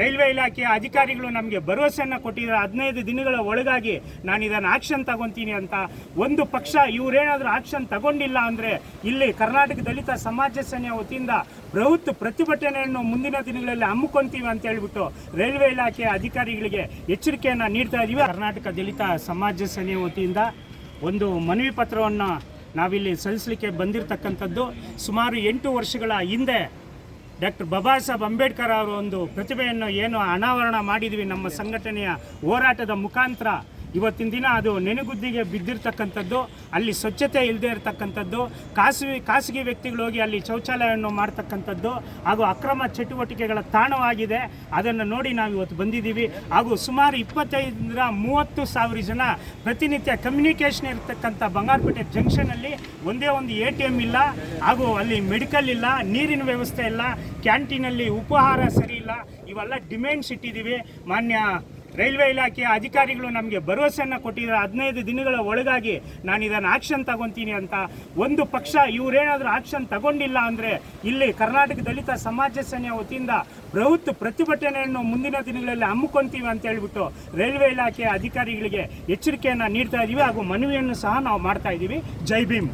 Railway ಇಲಾಖೆಯ ಅಧಿಕಾರಿಗಳು ನಮಗೆ ಭರವಸೆಯನ್ನು ಕೊಟ್ಟಿದ್ದಾರೆ. ಹದಿನೈದು ದಿನಗಳ ಒಳಗಾಗಿ ನಾನು ಇದನ್ನು ಆಕ್ಷನ್ ತಗೊಂತೀನಿ ಅಂತ ಒಂದು ಪಕ್ಷ ಇವರೇನಾದರೂ ಆಕ್ಷನ್ ತಗೊಂಡಿಲ್ಲ ಅಂದರೆ ಇಲ್ಲಿ ಕರ್ನಾಟಕ ದಲಿತ ಸಮಾಜ ಸೇನೆಯ ವತಿಯಿಂದ ಬೃಹತ್ ಪ್ರತಿಭಟನೆಯನ್ನು ಮುಂದಿನ ದಿನಗಳಲ್ಲಿ ಹಮ್ಮಿಕೊಂತೀವಿ ಅಂತ ಹೇಳ್ಬಿಟ್ಟು ರೈಲ್ವೆ ಇಲಾಖೆಯ ಅಧಿಕಾರಿಗಳಿಗೆ ಎಚ್ಚರಿಕೆಯನ್ನು ನೀಡ್ತಾ ಇದ್ದೀವಿ ಕರ್ನಾಟಕ ದಲಿತ ಸಮಾಜ ಸೇನೆಯ ವತಿಯಿಂದ ಒಂದು ಮನವಿ ಪತ್ರವನ್ನು ನಾವಿಲ್ಲಿ ಸಲ್ಲಿಸಲಿಕ್ಕೆ ಬಂದಿರತಕ್ಕಂಥದ್ದು. ಸುಮಾರು ಎಂಟು ವರ್ಷಗಳ ಹಿಂದೆ ಡಾಕ್ಟರ್ ಬಾಬಾ ಸಾಹೇಬ್ ಅಂಬೇಡ್ಕರ್ ಅವರ ಒಂದು ಪ್ರತಿಭೆಯನ್ನು ಏನು ಅನಾವರಣ ಮಾಡಿದ್ವಿ ನಮ್ಮ ಸಂಘಟನೆಯ ಹೋರಾಟದ ಮುಖಾಂತರ. ಇವತ್ತಿನ ದಿನ ಅದು ನೆನೆಗುದ್ದಿಗೆ ಬಿದ್ದಿರ್ತಕ್ಕಂಥದ್ದು, ಅಲ್ಲಿ ಸ್ವಚ್ಛತೆ ಇಲ್ಲದೆ ಇರತಕ್ಕಂಥದ್ದು, ಖಾಸಗಿ ಖಾಸಗಿ ವ್ಯಕ್ತಿಗಳು ಹೋಗಿ ಅಲ್ಲಿ ಶೌಚಾಲಯವನ್ನು ಮಾಡ್ತಕ್ಕಂಥದ್ದು, ಹಾಗೂ ಅಕ್ರಮ ಚಟುವಟಿಕೆಗಳ ತಾಣವಾಗಿದೆ. ಅದನ್ನು ನೋಡಿ ನಾವು ಇವತ್ತು ಬಂದಿದ್ದೀವಿ. ಹಾಗೂ ಸುಮಾರು ಇಪ್ಪತ್ತೈದರಿಂದ ಮೂವತ್ತು ಸಾವಿರ ಜನ ಪ್ರತಿನಿತ್ಯ ಕಮ್ಯುನಿಕೇಷನ್ ಇರತಕ್ಕಂಥ ಬಂಗಾರಪೇಟೆ ಜಂಕ್ಷನಲ್ಲಿ ಒಂದೇ ಒಂದು ಎ ಟಿ ಎಂ ಇಲ್ಲ, ಹಾಗೂ ಅಲ್ಲಿ ಮೆಡಿಕಲ್ ಇಲ್ಲ, ನೀರಿನ ವ್ಯವಸ್ಥೆ ಇಲ್ಲ ಕ್ಯಾಂಟೀನಲ್ಲಿ ಉಪಹಾರ ಸರಿ ಇಲ್ಲ, ಇವೆಲ್ಲ ಡಿಮ್ಯಾಂಡ್ಸ್ ಇಟ್ಟಿದ್ದೀವಿ ಮಾನ್ಯ ರೈಲ್ವೆ ಇಲಾಖೆಯ ಅಧಿಕಾರಿಗಳು ನಮಗೆ ಭರವಸೆಯನ್ನು ಕೊಟ್ಟಿದ್ದಾರೆ. ಹದಿನೈದು ದಿನಗಳ ಒಳಗಾಗಿ ನಾನು ಇದನ್ನು ಆಕ್ಷನ್ ತಗೊತೀನಿ ಅಂತ ಒಂದು ಪಕ್ಷ ಇವರೇನಾದರೂ ಆಕ್ಷನ್ ತಗೊಂಡಿಲ್ಲ ಅಂದರೆ ಇಲ್ಲಿ ಕರ್ನಾಟಕ ದಲಿತ ಸಮಾಜ ಸೇನೆಯ ವತಿಯಿಂದ ಬೃಹತ್ ಪ್ರತಿಭಟನೆಯನ್ನು ಮುಂದಿನ ದಿನಗಳಲ್ಲಿ ಹಮ್ಮಿಕೊಂತೀವಿ ಅಂತ ಹೇಳ್ಬಿಟ್ಟು ರೈಲ್ವೆ ಇಲಾಖೆಯ ಅಧಿಕಾರಿಗಳಿಗೆ ಎಚ್ಚರಿಕೆಯನ್ನು ನೀಡ್ತಾ ಇದ್ದೀವಿ ಹಾಗೂ ಮನವಿಯನ್ನು ಸಹ ನಾವು ಮಾಡ್ತಾ ಇದ್ದೀವಿ ಜೈ ಭೀಮ್.